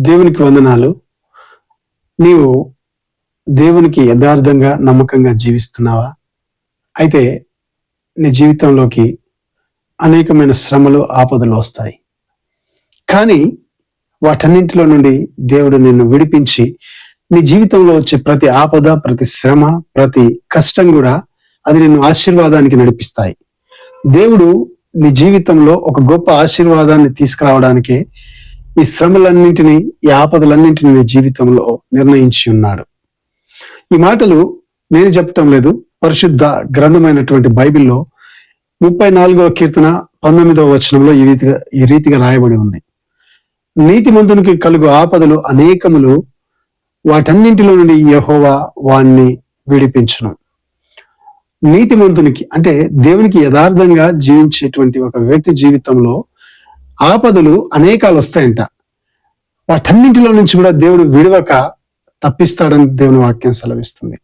దేవునికి వందనాలు. నీవు దేవునికి యథార్థంగా నమ్మకంగా జీవిస్తున్నావా? అయితే నీ జీవితంలోకి అనేకమైన శ్రమలు ఆపదలు వస్తాయి. కానీ వాటన్నింటిలో నుండి దేవుడు నిన్ను విడిపించి నీ జీవితంలో వచ్చే ప్రతి ఆపద ప్రతి శ్రమ ప్రతి కష్టం కూడా అది నిన్ను ఆశీర్వాదానికి నడిపిస్తాయి. దేవుడు నీ జీవితంలో ఒక గొప్ప ఆశీర్వాదాన్ని తీసుకురావడానికే ఈ శ్రమలన్నింటినీ ఈ ఆపదలన్నింటినీ నీ జీవితంలో నిర్ణయించి ఉన్నాడు. ఈ మాటలు నేను చెప్పటం లేదు. పరిశుద్ధ గ్రంథమైనటువంటి బైబిల్లో ముప్పై నాలుగవ కీర్తన పంతొమ్మిదవ వచనంలో ఈ రీతిగా ఈ రీతిగా రాయబడి ఉంది. నీతిమంతునికి కలుగు ఆపదలు అనేకములు వాటన్నింటిలో నుండి యహోవా వాణ్ణి విడిపించును. నీతిమంతునికి అంటే దేవునికి యథార్థంగా జీవించేటువంటి ఒక వ్యక్తి జీవితంలో ఆపదలు అనేకాలు వస్తాయంట వాటన్నింటిలో నుంచి కూడా దేవుడు విడవక తప్పిస్తాడని దేవుని వాక్యం సెలవిస్తుంది.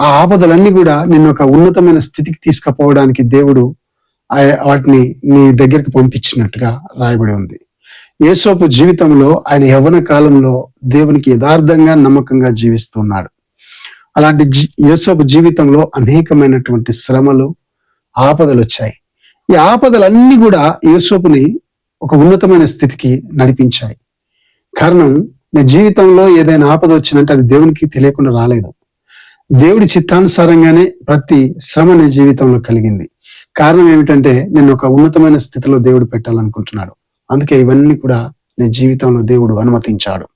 ఆ ఆపదలన్నీ కూడా నిన్ను ఒక ఉన్నతమైన స్థితికి తీసుకుపోవడానికి దేవుడు ఆ- వాటిని నీ దగ్గరికి పంపించినట్టుగా రాయబడి ఉంది. యేసోపు జీవితంలో ఆయన యవ్వన కాలంలో దేవునికి యథార్థంగా నమ్మకంగా జీవిస్తున్నాడు. అలాంటి జీ- యేసోపు జీవితంలో అనేకమైనటువంటి శ్రమలు ఆపదలు వచ్చాయి ఈ ఆపదలన్నీ కూడా యేసోపుని ఒక ఉన్నతమైన స్థితికి నడిపించాయి. కారణం నీ జీవితంలో ఏదైనా ఆపద వచ్చిందంటే అది దేవునికి తెలియకుండా రాలేదు. దేవుడి చిత్తానుసారంగానే ప్రతి శ్రమ నీ జీవితంలో కలిగింది. కారణం ఏమిటంటే నేను ఒక ఉన్నతమైన స్థితిలో దేవుడు పెట్టాలనుకుంటున్నాడు. అందుకే ఇవన్నీ కూడా నీ జీవితంలో దేవుడు అనుమతించాడు.